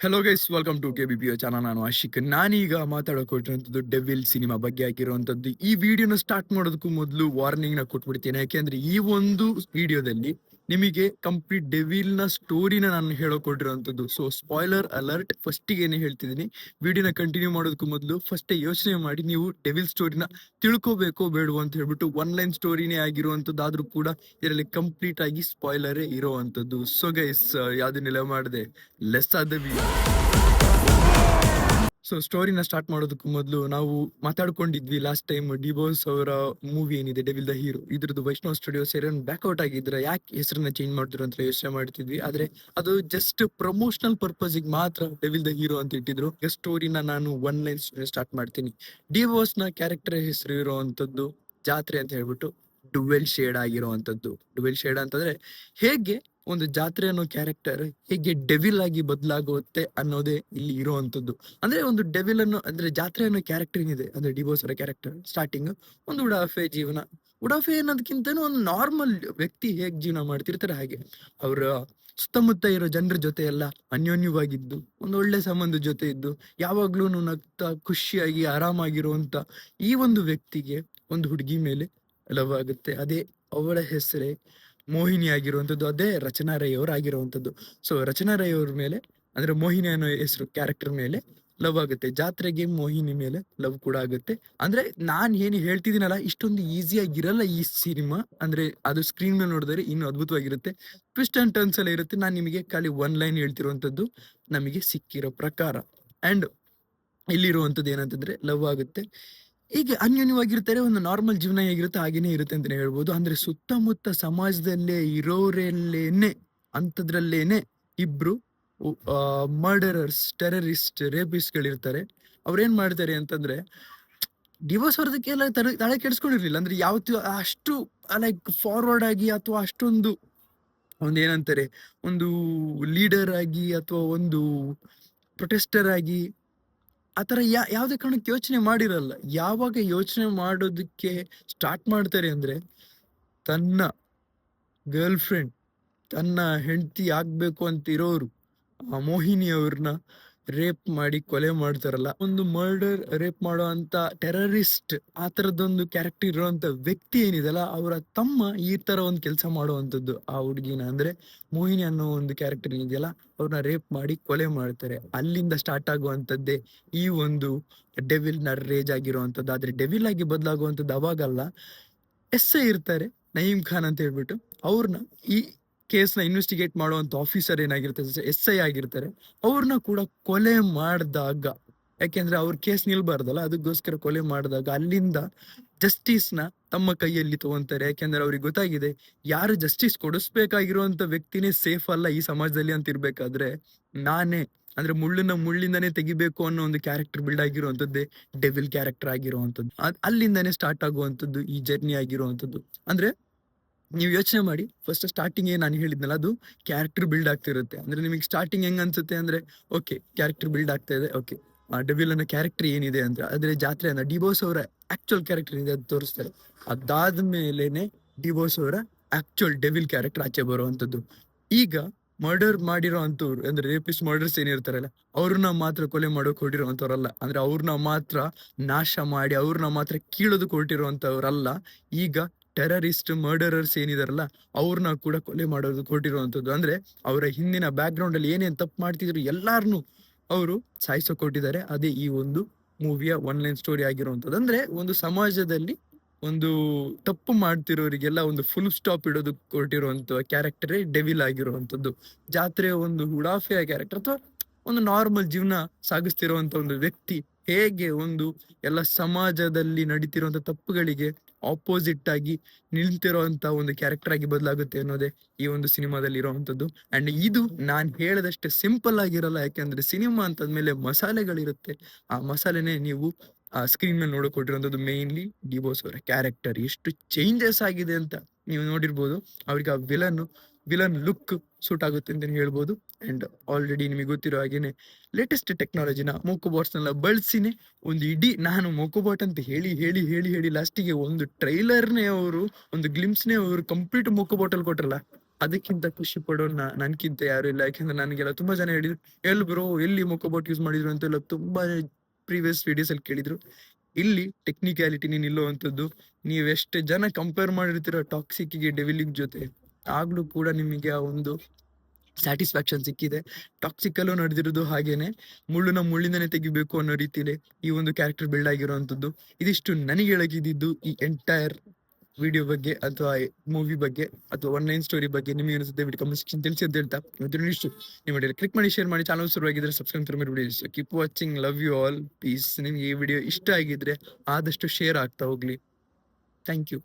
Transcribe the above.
Hello guys welcome to K B P channel ನಾನು ಆಶಿಕ್ ನಾನೀಗ ಮಾತಾಡೋಕೆ ಹೊರಟಿರುವಂಥದ್ದು ಡೆವಿಲ್ ಸಿನಿಮಾ ಬಗ್ಗೆ ಹಾಕಿರುವಂಥದ್ದು ಈ ವಿಡಿಯೋನ ಸ್ಟಾರ್ಟ್ ಮಾಡೋದಕ್ಕೂ ಮೊದಲು ವಾರ್ನಿಂಗ್ನ ಕೊಟ್ಬಿಡ್ತೀನಿ. ಯಾಕೆಂದ್ರೆ ಈ ಒಂದು ವಿಡಿಯೋದಲ್ಲಿ ನಿಮಗೆ ಕಂಪ್ಲೀಟ್ ಡೆವಿಲ್ನ ಸ್ಟೋರಿನ ನಾನು ಹೇಳಿಕೊಟ್ಟಿರುವಂತದ್ದು ಸೊ ಸ್ಪಾಯ್ಲರ್ ಅಲರ್ಟ್ ಫಸ್ಟಿಗೆ ಏನೇ ಹೇಳ್ತಿದ್ದೀನಿ ವಿಡಿಯೋನ ಕಂಟಿನ್ಯೂ ಮಾಡೋದಕ್ಕೂ ಮೊದಲು ಫಸ್ಟ್ ಯೋಚನೆ ಮಾಡಿ, ನೀವು ಡೆವಿಲ್ ಸ್ಟೋರಿನ ತಿಳ್ಕೋಬೇಕೋ ಬೇಡವೋ ಅಂತ ಹೇಳ್ಬಿಟ್ಟು ಒನ್ ಲೈನ್ ಸ್ಟೋರಿನೇ ಆಗಿರುವಂಥದ್ದು ಆದ್ರೂ ಕೂಡ ಇದರಲ್ಲಿ ಕಂಪ್ಲೀಟ್ ಆಗಿ ಸ್ಪಾಯ್ಲರೇ ಇರೋವಂಥದ್ದು. ಸೊ ಗೈಸ್ ಯಾವ್ದನ್ನೆಲ್ಲ ಮಾಡಿದೆ? ಲೆಸ್ ಆದ ಸೊ ಸ್ಟೋರಿನ ಸ್ಟಾರ್ಟ್ ಮಾಡೋದಕ್ಕೂ ಮೊದಲು ನಾವು ಮಾತಾಡ್ಕೊಂಡಿದ್ವಿ ಲಾಸ್ಟ್ ಟೈಮ್ ಡಿಬೋಸ್ ಅವರ ಮೂವಿ ಏನಿದೆ ಡೆವಿಲ್ ದ ಹೀರೋ ಇದ್ರದ್ದು ವೈಷ್ಣವ್ ಸ್ಟುಡಿಯೋಸ್ ಸೇರಿ ಬ್ಯಾಕ್ಔಟ್ ಆಗಿದ್ರೆ ಯಾಕೆ ಹೆಸರನ್ನ ಚೇಂಜ್ ಮಾಡಿದ್ರು ಅಂತ ಯೋಚನೆ ಮಾಡ್ತಿದ್ವಿ. ಆದ್ರೆ ಅದು ಜಸ್ಟ್ ಪ್ರಮೋಷನಲ್ ಪರ್ಪಸ್ಗೆ ಮಾತ್ರ ಡೆವಿಲ್ ದ ಹೀರೋ ಅಂತ ಇಟ್ಟಿದ್ರು. ಸ್ಟೋರಿನ ನಾನು ಒನ್ ಲೈನ್ ಸ್ಟಾರ್ಟ್ ಮಾಡ್ತೀನಿ. ಡಿವೋರ್ಸ್ನ ಕ್ಯಾರೆಕ್ಟರ್ ಹೆಸರು ಇರುವಂತದ್ದು ಜಾತ್ರೆ ಅಂತ ಹೇಳ್ಬಿಟ್ಟು ಡುವೆಲ್ ಶೇಡ್ ಆಗಿರುವಂತದ್ದು. ಡುವೆಲ್ ಶೇಡ್ ಅಂತಂದ್ರೆ ಹೇಗೆ ಒಂದು ಜಾತ್ರೆ ಅನ್ನೋ ಕ್ಯಾರೆಕ್ಟರ್ ಹೇಗೆ ಡೆವಿಲ್ ಆಗಿ ಬದಲಾಗುತ್ತೆ ಅನ್ನೋದೇ ಇಲ್ಲಿ ಇರುವಂತದ್ದು ಅಂದ್ರೆ ಒಂದು ಡೆವಿಲ್ ಅನ್ನೋ, ಅಂದ್ರೆ ಜಾತ್ರೆ ಅನ್ನೋ ಕ್ಯಾರೆಕ್ಟರ್ ಏನಿದೆ? ಅಂದ್ರೆ ಡಿವೋರ್ಸ್ ಅವರ ಕ್ಯಾರೆಕ್ಟರ್ ಸ್ಟಾರ್ಟಿಂಗ್ ಒಂದು ಉಡಾಫೆ ಜೀವನ. ಉಡಾಫೆ ಅನ್ನೋದಕ್ಕಿಂತ ಒಂದು ನಾರ್ಮಲ್ ವ್ಯಕ್ತಿ ಹೇಗ್ ಜೀವನ ಮಾಡ್ತಿರ್ತಾರೆ ಹಾಗೆ. ಅವರ ಸುತ್ತಮುತ್ತ ಇರೋ ಜನರ ಜೊತೆ ಎಲ್ಲ ಅನ್ಯೋನ್ಯವಾಗಿದ್ದು, ಒಂದು ಒಳ್ಳೆ ಸಂಬಂಧ ಜೊತೆ ಇದ್ದು ಯಾವಾಗ್ಲೂ ನಗ್ತಾ, ಖುಷಿಯಾಗಿ, ಆರಾಮಾಗಿರುವಂತ ಈ ಒಂದು ವ್ಯಕ್ತಿಗೆ ಒಂದು ಹುಡುಗಿ ಮೇಲೆ ಲವ್ ಆಗುತ್ತೆ. ಅದೇ ಅವಳ ಹೆಸರೇ ಮೋಹಿನಿ ಆಗಿರುವಂಥದ್ದು ಅದೇ ರಚನಾ ರೈ ಅವ್ರು ಆಗಿರುವಂಥದ್ದು. ಸೊ ರಚನಾ ರೈ ಅವ್ರ ಮೇಲೆ, ಅಂದ್ರೆ ಮೋಹಿನಿ ಅನ್ನೋ ಹೆಸರು ಕ್ಯಾರೆಕ್ಟರ್ ಮೇಲೆ ಲವ್ ಆಗುತ್ತೆ. ಜಾತ್ರೆಗೆ ಮೋಹಿನಿ ಮೇಲೆ ಲವ್ ಕೂಡ ಆಗುತ್ತೆ. ಅಂದ್ರೆ ನಾನ್ ಏನು ಹೇಳ್ತಿದ್ದೀನಲ್ಲ, ಇಷ್ಟೊಂದು ಈಸಿಯಾಗಿರಲ್ಲ ಈ ಸಿನಿಮಾ ಅಂದ್ರೆ ಅದು ಸ್ಕ್ರೀನ್ ಮೇಲೆ ನೋಡಿದ್ರೆ ಇನ್ನು ಅದ್ಭುತವಾಗಿರುತ್ತೆ. ಟ್ವಿಸ್ಟ್ ಅಂಡ್ ಟರ್ನ್ಸ್ ಎಲ್ಲ ಇರುತ್ತೆ. ನಾನು ನಿಮಗೆ ಖಾಲಿ ಒನ್ ಲೈನ್ ಹೇಳ್ತಿರುವಂತದ್ದು ನಮಗೆ ಸಿಕ್ಕಿರೋ ಪ್ರಕಾರ. ಅಂಡ್ ಇಲ್ಲಿರುವಂತದ್ದು ಏನಂತಂದ್ರೆ ಲವ್ ಆಗುತ್ತೆ. ಹೀಗೆ ಅನ್ಯೋನ್ಯವಾಗಿರ್ತಾರೆ, ಒಂದು ನಾರ್ಮಲ್ ಜೀವನ ಹೇಗಿರುತ್ತೆ ಹಾಗೇನೆ ಇರುತ್ತೆ ಅಂತಲೇ ಹೇಳ್ಬೋದು. ಅಂದ್ರೆ ಸುತ್ತಮುತ್ತ ಸಮಾಜದಲ್ಲೇ, ಇರೋರಲ್ಲೇನೆ, ಅಂಥದ್ರಲ್ಲೇನೆ ಇಬ್ರು ಮರ್ಡರರ್ಸ್ ಟೆರರಿಸ್ಟ್ ರೇಪಿಸ್ಟ್ ಗಳಿರ್ತಾರೆ ಅವ್ರೇನ್ ಮಾಡ್ತಾರೆ ಅಂತಂದ್ರೆ ಡಿವೋರ್ಸ್ ಹೊರದಕ್ಕೆಲ್ಲ ತಲೆ ಕೆಡಿಸ್ಕೊಂಡಿರ್ಲಿಲ್ಲ. ಅಂದ್ರೆ ಯಾವತ್ತು ಅಷ್ಟು ಲೈಕ್ ಫಾರ್ವರ್ಡ್ ಆಗಿ ಅಥವಾ ಅಷ್ಟೊಂದು ಒಂದು ಏನಂತಾರೆ ಒಂದು ಲೀಡರ್ ಆಗಿ ಅಥವಾ ಒಂದು ಪ್ರೊಟೆಸ್ಟರ್ ಆಗಿ ಆತರ ಯಾ, ಯಾವ್ದೇ ಕಾರಣಕ್ಕೆ ಯೋಚನೆ ಮಾಡಿರಲ್ಲ. ಯಾವಾಗ ಯೋಚನೆ ಮಾಡೋದಕ್ಕೆ ಸ್ಟಾರ್ಟ್ ಮಾಡ್ತಾರೆ ಅಂದ್ರೆ ತನ್ನ ಗರ್ಲ್ ಫ್ರೆಂಡ್ ತನ್ನ ಹೆಂಡತಿ ಆಗ್ಬೇಕು ಅಂತ ಇರೋರು ಆ ಮೋಹಿನಿ ಅವ್ರನ್ನ ರೇಪ್ ಮಾಡಿ ಕೊಲೆ ಮಾಡ್ತಾರಲ್ಲ, ಒಂದು ಮರ್ಡರ್ ರೇಪ್ ಮಾಡೋ ಅಂತ ಟೆರರಿಸ್ಟ್, ಆ ತರದೊಂದು ಕ್ಯಾರೆಕ್ಟರ್ ಇರುವಂತ ವ್ಯಕ್ತಿ ಏನಿದೆಲ್ಲ ಅವರ ತಮ್ಮ ಈ ತರ ಒಂದು ಕೆಲಸ ಮಾಡುವಂತದ್ದು ಆ ಹುಡುಗಿನ. ಅಂದ್ರೆ ಮೋಹಿನಿ ಅನ್ನೋ ಒಂದು ಕ್ಯಾರೆಕ್ಟರ್ ಏನಿದೆಯಲ್ಲ, ಅವ್ರನ್ನ ರೇಪ್ ಮಾಡಿ ಕೊಲೆ ಮಾಡ್ತಾರೆ. ಅಲ್ಲಿಂದ ಸ್ಟಾರ್ಟ್ ಆಗುವಂತದ್ದೇ ಈ ಒಂದು ಡೆವಿಲ್ನ ರೇಜ್ ಆಗಿರುವಂತದ್ದು ಆದ್ರೆ ಡೆವಿಲ್ ಆಗಿ ಬದಲಾಗುವಂತದ್ದು ಅವಾಗಲ್ಲ. ಎಸ್ ಇರ್ತಾರೆ ನಯೀಮ್ ಖಾನ್ ಅಂತ ಹೇಳ್ಬಿಟ್ಟು ಅವ್ರನ್ನ ಈ ಕೇಸ್ನ ಇನ್ವೆಸ್ಟಿಗೇಟ್ ಮಾಡುವಂತ ಆಫೀಸರ್ ಏನಾಗಿರ್ತಾರೆ ಎಸ್ ಐ ಆಗಿರ್ತಾರೆ, ಅವ್ರನ್ನ ಕೂಡ ಕೊಲೆ ಮಾಡಿದಾಗ, ಯಾಕೆಂದ್ರೆ ಅವ್ರ ಕೇಸ್ ನಿಲ್ಬಾರ್ದಲ್ಲ, ಅದಕ್ಕೋಸ್ಕರ ಕೊಲೆ ಮಾಡಿದಾಗ ಅಲ್ಲಿಂದ ಜಸ್ಟಿಸ್ನ ತಮ್ಮ ಕೈಯಲ್ಲಿ ತಗೊಂತಾರೆ. ಯಾಕೆಂದ್ರೆ ಅವ್ರಿಗೆ ಗೊತ್ತಾಗಿದೆ, ಯಾರು ಜಸ್ಟಿಸ್ ಕೊಡಿಸ್ಬೇಕಾಗಿರುವಂತ ವ್ಯಕ್ತಿನೇ ಸೇಫ್ ಅಲ್ಲ ಈ ಸಮಾಜದಲ್ಲಿ ಅಂತ ಇರ್ಬೇಕಾದ್ರೆ, ನಾನೇ, ಅಂದ್ರೆ ಮುಳ್ಳನ್ನ ಮುಳ್ಳಿಂದಾನೇ ತೆಗಿಬೇಕು ಅನ್ನೋ ಒಂದು ಕ್ಯಾರೆಕ್ಟರ್ ಬಿಲ್ಡ್ ಆಗಿರುವಂತದ್ದೇ ಡೆವಿಲ್ ಕ್ಯಾರೆಕ್ಟರ್ ಆಗಿರುವಂತದ್ದು ಅಲ್ಲಿಂದನೇ ಸ್ಟಾರ್ಟ್ ಆಗುವಂತದ್ದು ಈ ಜರ್ನಿ ಆಗಿರುವಂತದ್ದು ಅಂದ್ರೆ ನೀವು ಯೋಚನೆ ಮಾಡಿ. ಫಸ್ಟ್ ಸ್ಟಾರ್ಟಿಂಗ್ ನಾನು ಹೇಳಿದ್ನಲ್ಲ, ಅದು ಕ್ಯಾರೆಕ್ಟರ್ ಬಿಲ್ಡ್ ಆಗ್ತಿರುತ್ತೆ ಅಂದ್ರೆ ನಿಮಗೆ ಸ್ಟಾರ್ಟಿಂಗ್ ಹೆಂಗ್ ಅನ್ಸುತ್ತೆ ಅಂದ್ರೆ ಓಕೆ ಕ್ಯಾರೆಕ್ಟರ್ ಬಿಲ್ಡ್ ಆಗ್ತಾ ಇದೆ ಓಕೆ ಡೆವಿಲ್ ಅನ್ನೋ ಕ್ಯಾರೆಕ್ಟರ್ ಏನಿದೆ ಅಂತ ಆದ್ರೆ ಜಾತ್ರೆ ಅಂದ್ರೆ ಡಿಬೋಸ್ ಅವರ ಆಕ್ಚುಲ್ ಕ್ಯಾರೆಕ್ಟರ್ ಇದೆ. ಅದು ತೋರಿಸ್ತಾರೆ ಅದಾದ್ಮೇಲೆನೆ ಡಿಬೋಸ್ ಅವರ ಆಕ್ಚುಯಲ್ ಡೆವಿಲ್ ಕ್ಯಾರೆಕ್ಟರ್ ಆಚೆ ಬರುವಂತದ್ದು. ಈಗ ಮರ್ಡರ್ ಮಾಡಿರೋ ಅಂತವ್ರು ಅಂದ್ರೆ ರೇಪಿಸ್ಟ್ ಮರ್ಡರ್ಸ್ ಏನಿರ್ತಾರಲ್ಲ, ಅವ್ರನ್ನ ಮಾತ್ರ ಕೊಲೆ ಮಾಡೋಕ್ ಹೊರಟಿರೋಂಥವ್ರಲ್ಲ. ಅಂದ್ರೆ ಅವ್ರನ್ನ ಮಾತ್ರ ನಾಶ ಮಾಡಿ, ಅವ್ರನ್ನ ಮಾತ್ರ ಕೀಳೋದಕ್ಕೆ ಹೊರಟಿರುವಂತವ್ರಲ್ಲ ಈಗ ಟೆರರಿಸ್ಟ್ ಮರ್ಡರರ್ಸ್ ಏನಿದಾರಲ್ಲ, ಅವ್ರನ್ನ ಕೂಡ ಕೊಲೆ ಮಾಡೋದು ಕೊಟ್ಟಿರುವಂಥದ್ದು. ಅಂದ್ರೆ ಅವರ ಹಿಂದಿನ ಬ್ಯಾಕ್ ಗ್ರೌಂಡ್ ಅಲ್ಲಿ ಏನೇನು ತಪ್ಪು ಮಾಡ್ತಿದ್ರು ಎಲ್ಲಾರನು ಅವರು ಸಾಯಿಸೋ ಕೊಟ್ಟಿದ್ದಾರೆ. ಅದೇ ಈ ಒಂದು ಮೂವಿಯ ಒನ್ ಲೈನ್ ಸ್ಟೋರಿ ಆಗಿರುವಂಥದ್ದು. ಅಂದ್ರೆ ಒಂದು ಸಮಾಜದಲ್ಲಿ ಒಂದು ತಪ್ಪು ಮಾಡ್ತಿರೋರಿಗೆಲ್ಲ ಒಂದು ಫುಲ್ ಸ್ಟಾಪ್ ಇಡೋದು ಕೊಟ್ಟಿರುವಂತ ಕ್ಯಾರೆಕ್ಟರೇ ಡೆವಿಲ್ ಆಗಿರುವಂಥದ್ದು. ಜಾತ್ರೆ ಒಂದು ಹುಡಾಫೆಯ ಕ್ಯಾರೆಕ್ಟರ್ ಅಥವಾ ಒಂದು ನಾರ್ಮಲ್ ಜೀವನ ಸಾಗಿಸ್ತಿರುವಂತ ಒಂದು ವ್ಯಕ್ತಿ ಹೇಗೆ ಒಂದು ಎಲ್ಲ ಸಮಾಜದಲ್ಲಿ ನಡೀತಿರುವಂತ ತಪ್ಪುಗಳಿಗೆ ಆಪೋಸಿಟ್ ಆಗಿ ನಿಲ್ತಿರುವಂತ ಒಂದು ಕ್ಯಾರೆಕ್ಟರ್ ಆಗಿ ಬದಲಾಗುತ್ತೆ ಅನ್ನೋದೇ ಈ ಒಂದು ಸಿನಿಮಾದಲ್ಲಿ ಇರುವಂತದ್ದು ಅಂಡ್ ಇದು ನಾನ್ ಹೇಳದಷ್ಟೇ ಸಿಂಪಲ್ ಆಗಿರಲ್ಲ, ಯಾಕೆಂದ್ರೆ ಸಿನಿಮಾ ಅಂತಂದ್ಮೇಲೆ ಮಸಾಲೆಗಳಿರುತ್ತೆ. ಆ ಮಸಾಲೆನೆ ನೀವು, ಆ ಸ್ಕ್ರೀನ್ ಮೇಲೆ ನೋಡಿಕೊಟ್ಟಿರುವಂತದ್ದು ಮೇನ್ಲಿ ಡಿಬೋಸ್ ಅವರ ಕ್ಯಾರೆಕ್ಟರ್ ಎಷ್ಟು ಚೇಂಜಸ್ ಆಗಿದೆ ಅಂತ ನೀವು ನೋಡಿರ್ಬೋದು. ಅವ್ರಿಗೆ ಆ ವಿಲನ್ ವಿಲನ್ ಲುಕ್ ಸೂಟ್ ಆಗುತ್ತೆ ಅಂತ ಹೇಳ್ಬೋದು. ಅಂಡ್ ಆಲ್ರೆಡಿ ನಿಮಗೆ ಗೊತ್ತಿರೋ ಹಾಗೇನೆ ಲೇಟೆಸ್ಟ್ ಟೆಕ್ನಾಲಜಿನ ಮೋಕೋಬಾಟ್ಸ್ ಎಲ್ಲ ಬಳಸಿನೇ ಒಂದು ಇಡೀ ನಾನು ಮೋಕೋಬಾಟ್ ಅಂತ ಹೇಳಿ ಹೇಳಿ ಹೇಳಿ ಹೇಳಿ ಲಾಸ್ಟಿಗೆ ಒಂದು ಟ್ರೈಲರ್ನೇ ಅವರು, ಒಂದು ಗ್ಲಿಮ್ಸ್ನೇ ಅವರು ಕಂಪ್ಲೀಟ್ ಮೋಕೋಬಾಟ್ ಅಲ್ಲಿ ಕೊಟ್ರಲ್ಲ, ಅದಕ್ಕಿಂತ ಖುಷಿ ಪಡೋಣ ನನ್ಕಿಂತ ಯಾರು ಇಲ್ಲ. ಯಾಕೆಂದ್ರೆ ನನಗೆಲ್ಲ ತುಂಬಾ ಜನ ಹೇಳಿದ್ರು, ಎಲ್ ಬ್ರೋ ಎಲ್ಲಿ ಮೋಕೋಬಾಟ್ ಯೂಸ್ ಮಾಡಿದ್ರು? ಅಂತೆಲ್ಲ ತುಂಬಾ ಪ್ರೀವಿಯಸ್ ವಿಡಿಯೋಸ್ ಅಲ್ಲಿ ಕೇಳಿದ್ರು. ಇಲ್ಲಿ ಟೆಕ್ನಿಕ್ಯಾಲಿಟಿ ನೀನ್ ನಿಲ್ಲುವಂಥದ್ದು ನೀವ್ ಎಷ್ಟು ಜನ ಕಂಪೇರ್ ಮಾಡಿರ್ತೀರೋ ಟಾಕ್ಸಿಕ್ಗೆ ಡೆವಿಲಿಂಗ್ ಜೊತೆ. ಆಗ್ಲೂ ಕೂಡ ನಿಮಗೆ ಆ ಒಂದು ಸ್ಯಾಟಿಸ್ಫ್ಯಾಕ್ಷನ್ ಸಿಕ್ಕಿದೆ. ಟಾಕ್ಸಿಕ್ ನಡೆದಿರೋದು ಹಾಗೇನೆ, ಮುಳ್ಳುನ ಮುಳ್ಳಿಂದನೇ ತೆಗಿಬೇಕು ಅನ್ನೋ ರೀತಿಲಿ ಈ ಒಂದು ಕ್ಯಾರೆಕ್ಟರ್ ಬಿಲ್ಡ್ ಆಗಿರುವಂತದ್ದು ಇದಿಷ್ಟು ನನಗೆ ಹೇಳಕಿದ್ದು ಈ ಎಂಟೈರ್ ವಿಡಿಯೋ ಬಗ್ಗೆ ಅಥವಾ ಮೂವಿ ಬಗ್ಗೆ ಅಥವಾ ಒನ್ ಲೈನ್ ಸ್ಟೋರಿ ಬಗ್ಗೆ ನಿಮಗೆ ಅನಿಸುತ್ತೆ ವಿಡಿಯೋ ಕಮೆಂಟ್ ಸೆಕ್ಷನ್ ತಿಳಿಸಿ ಅಂತ ಹೇಳ್ತಾ ಇಷ್ಟು ನಿಮ್ಮ ಕ್ಲಿಕ್ ಮಾಡಿ ಶೇರ್ ಮಾಡಿ channel ಶುರುವಾಗಿದ್ರೆ subscribe videos keep watching love you all peace ನಿಮ್ಗೆ ಈ ವಿಡಿಯೋ ಇಷ್ಟ ಆಗಿದ್ರೆ ಆದಷ್ಟು ಶೇರ್ ಆಗ್ತಾ ಹೋಗ್ಲಿ. Thank you